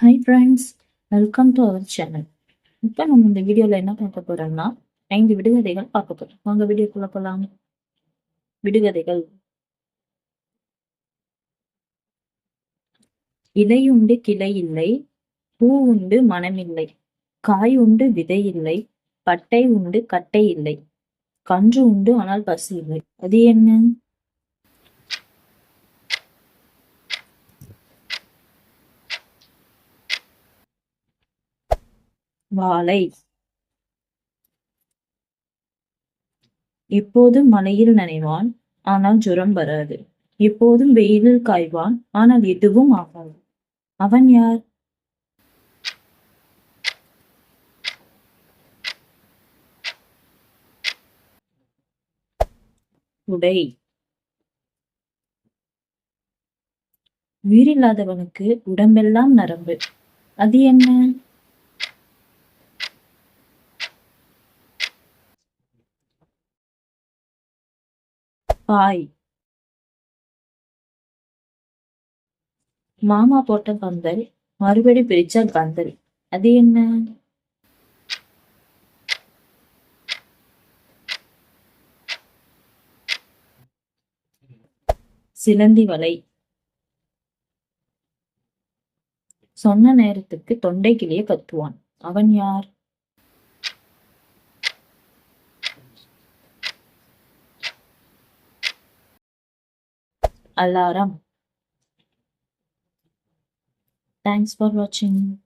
Hi friends welcome to our channel இப்போ நம்ம இந்த வீடியோவில் என்ன பார்க்க போறோம்னா ஐந்து விடுகதைகள் பார்க்க போகிறோம் வாங்க வீடியோக்குள்ளே போகலாம் விடுகதைகள். இலை உண்டு கிளை இல்லை பூ உண்டு மனமில்லை காய் உண்டு விதை இல்லை பட்டை உண்டு கட்டை இல்லை கன்று உண்டு ஆனால் பசு இல்லை. அது என்ன? வாழை. எப்போதும் மழையில் நனைவான் ஆனால் ஜுரம் வராது. எப்போதும் வெயிலில் காய்வான் ஆனால் எதுவும் ஆகாது. அவன் யார்? உடை. உயிரில்லாதவனுக்கு உடம்பெல்லாம் நரம்பு. அது என்ன? பாய். மாமா போட்ட பந்தல் மறுபடி பிரிச்சா பந்தல் அது என்ன? சிலந்தி வலை. சொன்ன நேரத்துக்கு தொண்டை கிளிய கத்துவான். அவன் யார்? Alarm. Thanks for watching.